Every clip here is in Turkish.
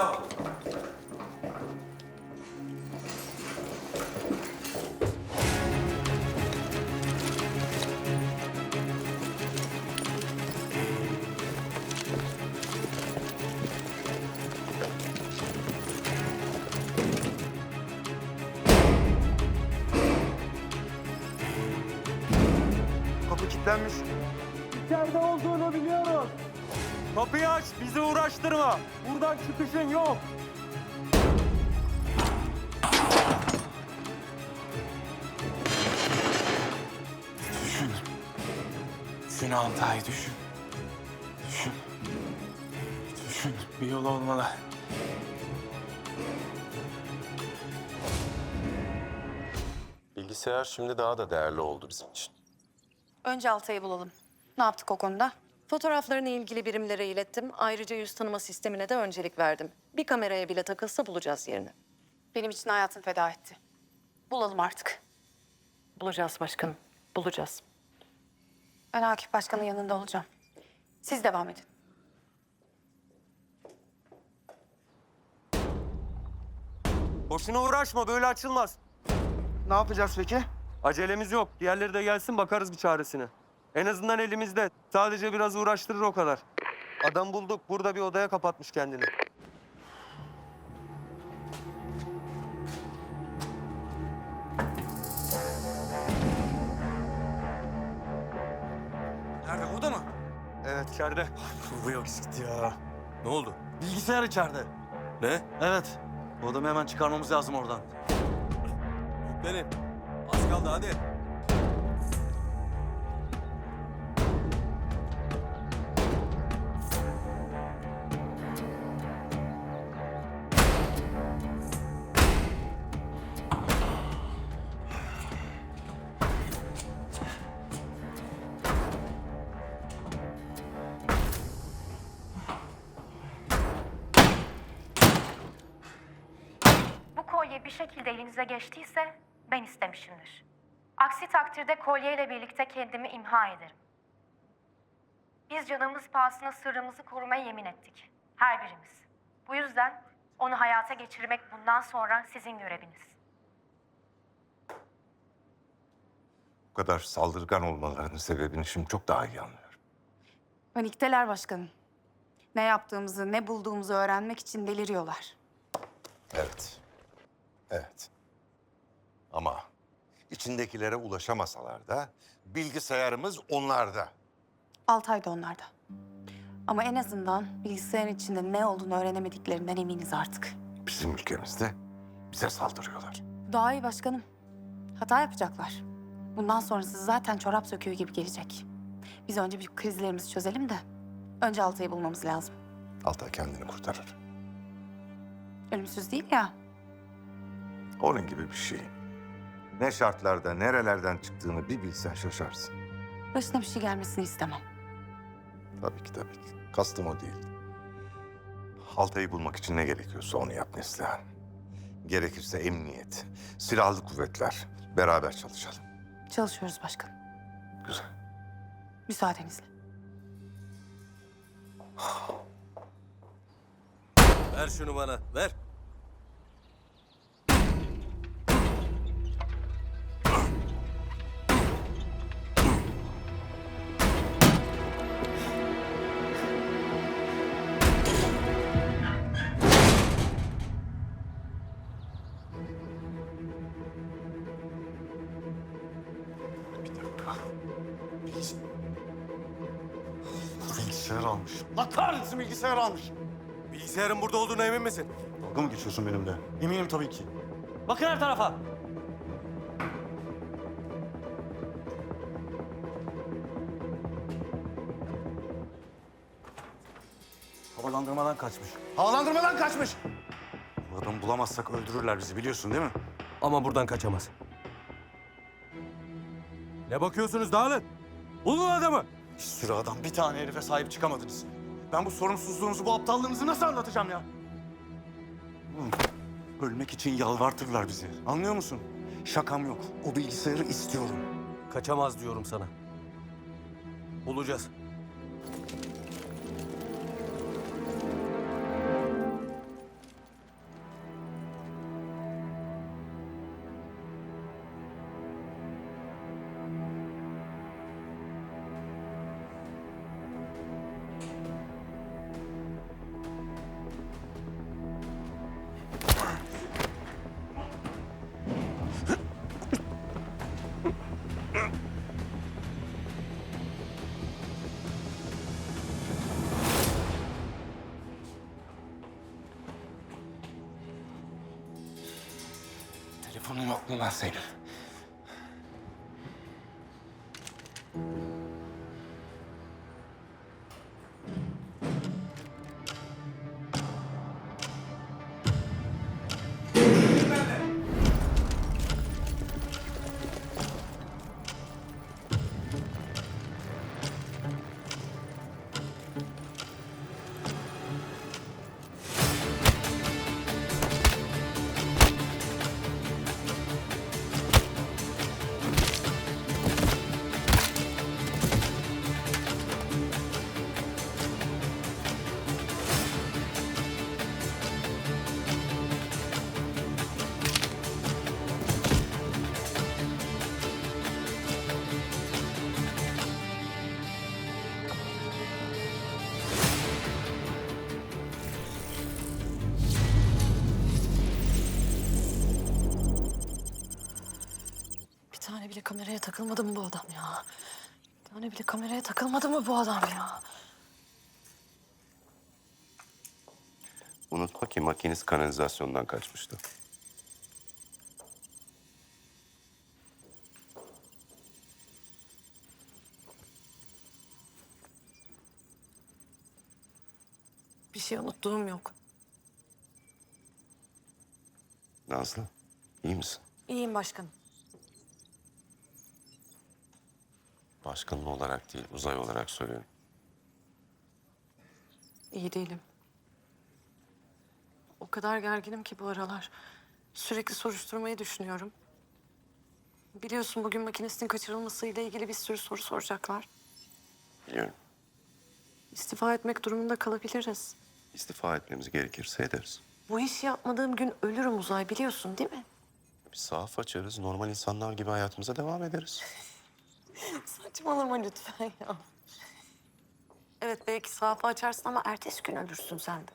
var. Kapı kilitlenmiş. İçeride olduğunu biliyoruz. Kapıyı aç, bizi uğraştırma. Buradan çıkışın yok. Düşün. Düşün Altay düşün. Düşün. Düşün. Bir yol olmalı. Bilgisayar şimdi daha da değerli oldu bizim için. Önce Altay'ı bulalım. Ne yaptık o konuda? Fotoğraflarını ilgili birimlere ilettim. Ayrıca yüz tanıma sistemine de öncelik verdim. Bir kameraya bile takılsa bulacağız yerini. Benim için hayatını feda etti. Bulalım artık. Bulacağız başkanım. Bulacağız. Ben Akif Başkan'ın yanında olacağım. Siz devam edin. Boşuna uğraşma, böyle açılmaz. Ne yapacağız peki? Acelemiz yok. Diğerleri de gelsin, bakarız bir çaresine. En azından elimizde. Sadece biraz uğraştırır o kadar. Adam bulduk. Burada bir odaya kapatmış kendini. Nerede? Burada mı? Evet, içeride. Bu yok gitti ya. Ne oldu? Bilgisayar içeride. Ne? Evet. Bu adamı hemen çıkarmamız lazım oradan. Yüklenin. Az kaldı hadi. Şekilde elinize geçtiyse ben istemişimdir. Aksi takdirde kolyeyle birlikte kendimi imha ederim. Biz canımız pahasına sırrımızı korumaya yemin ettik. Her birimiz. Bu yüzden onu hayata geçirmek bundan sonra sizin göreviniz. Bu kadar saldırgan olmalarının sebebini şimdi çok daha iyi anlıyorum. Panikteler başkanım. Ne yaptığımızı, ne bulduğumuzu öğrenmek için deliriyorlar. Evet. Evet. Ama içindekilere ulaşamasalar da bilgisayarımız onlarda. Altay da onlarda. Ama en azından bilgisayarın içinde ne olduğunu öğrenemediklerinden eminiz artık. Bizim ülkemizde bize saldırıyorlar. Daha iyi başkanım. Hata yapacaklar. Bundan sonrası zaten çorap söküğü gibi gelecek. Biz önce bir krizlerimizi çözelim de önce Altay'ı bulmamız lazım. Altay kendini kurtarır. Ölümsüz değil ya. Onun gibi bir şey. Ne şartlarda, nerelerden çıktığını bir bilsen şaşarsın. Başına bir şey gelmesini istemem. Tabii ki tabii ki. Kastım o değil. Altay'ı bulmak için ne gerekiyorsa onu yap Neslihan. Gerekirse emniyet, silahlı kuvvetler beraber çalışalım. Çalışıyoruz başkanım. Güzel. Müsaadenizle. Ver şunu bana. Ver. Bilgisayar almış. La kahretsin bilgisayar almış. Bilgisayarın burada olduğuna emin misin? Dalga mı geçiyorsun benimle? Eminim tabii ki. Bakın her tarafa. Havalandırmadan kaçmış. Havalandırmadan kaçmış. Bu adamı bulamazsak öldürürler bizi biliyorsun değil mi? Ama buradan kaçamaz. Ne bakıyorsunuz dağılın. Bulun adamı. Bir sürü adam bir tane herife sahip çıkamadınız. Ben bu sorumsuzluğunuzu, bu aptallığınızı nasıl anlatacağım ya? Ölmek için yalvartırlar bizi. Anlıyor musun? Şakam yok. O bilgisayarı istiyorum. Kaçamaz diyorum sana. Bulacağız. Telefonun yok tane bile kameraya takılmadı mı bu adam ya? Bir tane bile kameraya takılmadı mı bu adam ya? Unutma ki makinist kanalizasyondan kaçmıştı. Bir şey unuttuğum yok. Nazlı, iyi misin? İyiyim başkanım. Başkanın olarak değil, uzay olarak söylüyorum. İyi değilim. O kadar gerginim ki bu aralar. Sürekli soruşturmayı düşünüyorum. Biliyorsun bugün makinesinin kaçırılmasıyla ilgili bir sürü soru soracaklar. Biliyorum. İstifa etmek durumunda kalabiliriz. İstifa etmemiz gerekirse ederiz. Bu işi yapmadığım gün ölürüm Uzay biliyorsun değil mi? Bir sahaf açarız, normal insanlar gibi hayatımıza devam ederiz. Saçmalama lütfen ya. Evet belki sahafı açarsın ama ertesi gün ölürsün sen de.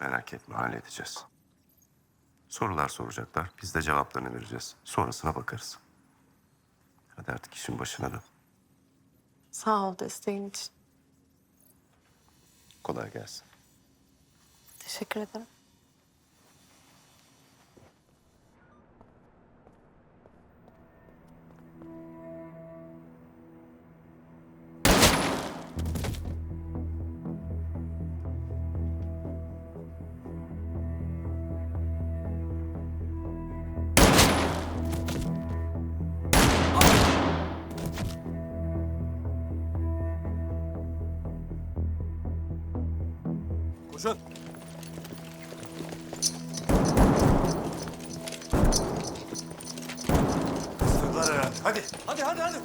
Merak etme, halledeceğiz. Sorular soracaklar, biz de cevaplarını vereceğiz. Sonrasına bakarız. Hadi artık işin başına dön. Sağ ol desteğin için. Kolay gelsin. Teşekkür ederim. Koşun. Sırlar herhalde. Hadi. Hadi hadi hadi.